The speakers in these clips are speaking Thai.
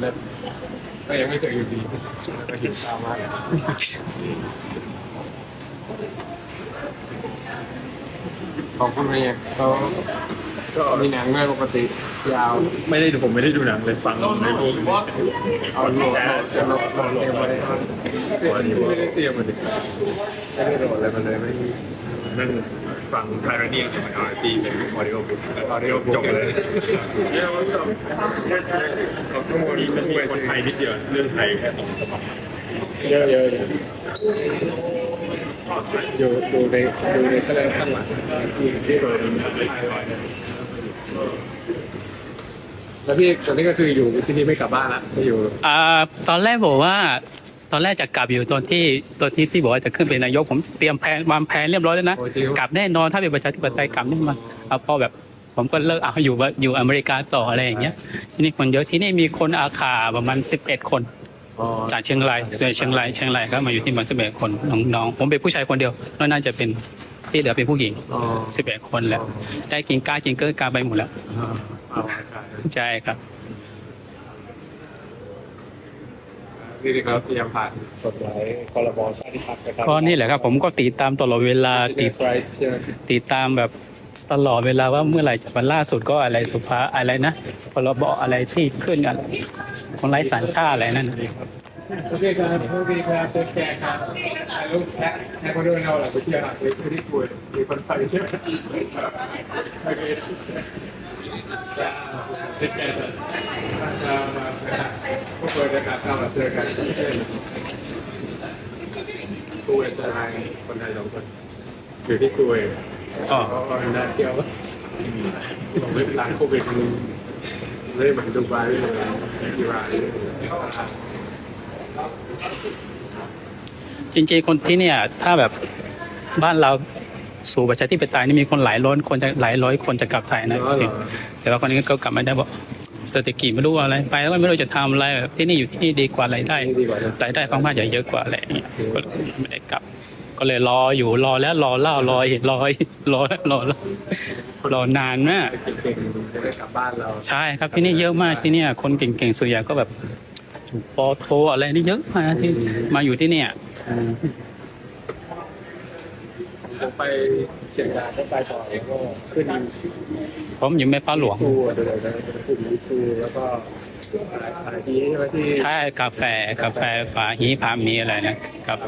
เลิศก็ยังไม่เจออยู่ดีแล้วก็หิวข้าวมากของคุณเป็นไงเขาก็มีหนังด้วยปกติยาวไม่ได้ดูผมไม่ได้ดูหนังเลยฟังในพวกเอาโหลดโหลดจะโหลดโหลดเตรียมไว้ไม่ได้เตรียมมาดิไม่ได้โหลดอะไรมาเลยไม่นั่งฟังไทรเนีย กับมันอาร์ตีเป็นออดิโอบุ๊กออดิโอจบเลยเนี่ยว่าสอบของทั้งหมดมันมีคนไทยนิดเดียวเรื่องไทยแค่สองฉบับเยอะเยอะอยู่อยู่ดูในดูในทะเลข้างหลังที่โดนแล้วพี่ตอนนี้ก็คืออยู่ที่นี่ไม่กลับบ้านละไม่อยู่อ่าตอนแรกบอกว่า ตอนแรกจะกลับอยู่ตอนที่ตอนที่ที่บอกว่าจะขึ้นเป็นนายกผมเตรียมแผนวางแผนเรียบร้อยแล้วนะโอ้ยจริงกลับแน่นอนถ้าเป็นประชาธิปไตยกลับแน่นอนเอาพอแบบผมก็เลิกเอาอยู่ว่าอยู่อเมริกาต่ออะไรอย่างเงี้ยที่นี่คนเยอะที่นี่มีคนอาขาประมาณสิบเอ็ดคนอ๋อจากเชียงรายส่วนใหญ่เชียงรายเชียงรายก็มาอยู่ที่มันสิบเอ็ดคนน้องๆผมเป็นผู้ชายคนเดียวนอกนั้นจะเป็นที่เหลือเป็นผู้หญิงอ๋อสิบเอ็ดคนแล้ว ได้กินกล้ากินเกินกาไปหมดแล้วเอาอากาศใช่ครับ นี่ดีครับพยายามผ่านกฎหมายพรบชาติพัฒน์นะครับก็นี่แหละครับผมก็ติดตามตลอดเวลาติดไรใช่ไหมติดตามแบบตลอดเวลาว่าเมื่อไหร่จะวันล่าสุดก็อะไรสุภาอะไรนะพรบอะไรที่ขึ้นกันคนไร้สัญชาติอะไรนั่นโอเคครับโอเคครับเช็คแกครับถ่ายรูปแท็กแท็กมาด้วยเราหลังไปเที่ยวหลังไปที่คุยมีคนไปใช่ไหมโอเค จ้าเช็คแกครับมามาพวกเราจะกลับเข้ามาเจอกันคุยจะทายคนไทยสองคนอยู่ที่คุยอ๋อเขาก็น่าเที่ยวผมไม่เป็นร้านโควิดมันไม่เหมือนดูไบหรืออิหร่านจริงๆคนที่เนี่ย ถ้าแบบบ้านเรา สู่ประชาธิปไตยนี่มีคนหลายร้อยคนจะหลายร้อยคนจะกลับไทยนะอ๋อเหรอแต่ว่าคนนี้ก็กลับไม่ได้บอกเศรษฐกิจไม่รู้อะไรไปแล้วก็ไม่รู้จะทำอะไรแบบที่นี่อยู่ที่นี่ดีกว่ารายได้ดีกว่านะรายได้ค่อนข้างจะเยอะกว่าอะไรอย่างเงี้ยก็เลยไม่ได้กลับ ก็เลยรออยู่รอแล้วรอเล่ารออีกรออีกรอรอรอรอนานมากเก่งๆจะได้กลับบ้านเราใช่ครับที่นี่เยอะมากที่เนี่ยคนเก่งๆส่วนใหญ่ก็แบบปอโทอะไรนี่เยอะมากที่มาอยู่ที่เนี่ย ผมไปเชียงรายก็ไปต่อแล้วก็ขึ้นผมอยู่แม่ฟ้าหลวงซูเดี๋ยวๆนะขึ้นซูแล้วก็อะไรอะไรที่ใช่ไหมที่ใช่กาแฟกาแฟฝาฮีพามีอะไรนะกาแฟ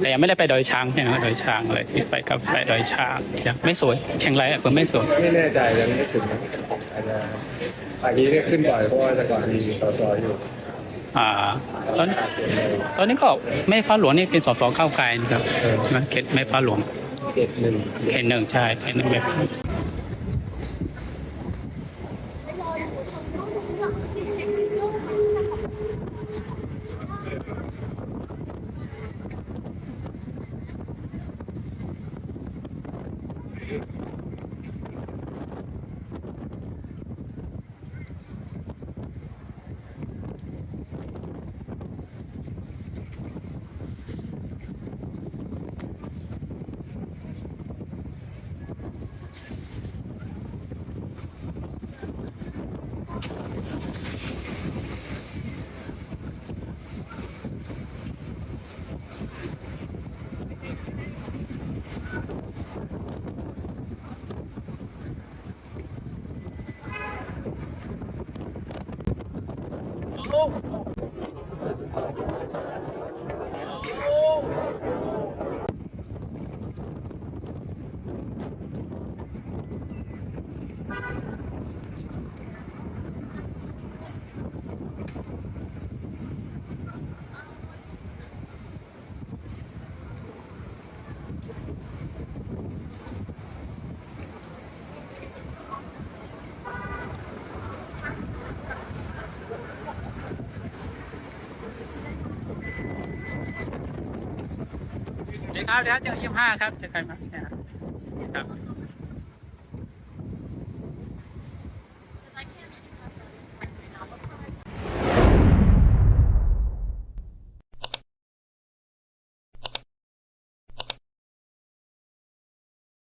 แต่ยังไม่ได้ไปดอยช้างใช่ไหมดอยช้างเลยที่ไปกาแฟดอยช้างยังไม่สวยเชียงรายอะผมไม่สวยไม่แน่ใจยังไม่ถึงนะอาจจะอันนี้เนี่ยขึ้นบ่อยเพราะว่าแต่ก่อนมีสสอยู่ อ่าตอนตอนนี้ก็แม่ฟ้าหลวงนี่เป็นสสเข้าไกลนะครับใช่ไหมเขตแม่ฟ้าหลวงเจ็ดหนึ่งเขตหนึ่งใช่เขตหนึ่งแบบ louco. เดี๋ยวครับเดี๋ยวเจอยี่ห้าครับเจอใครมาครับ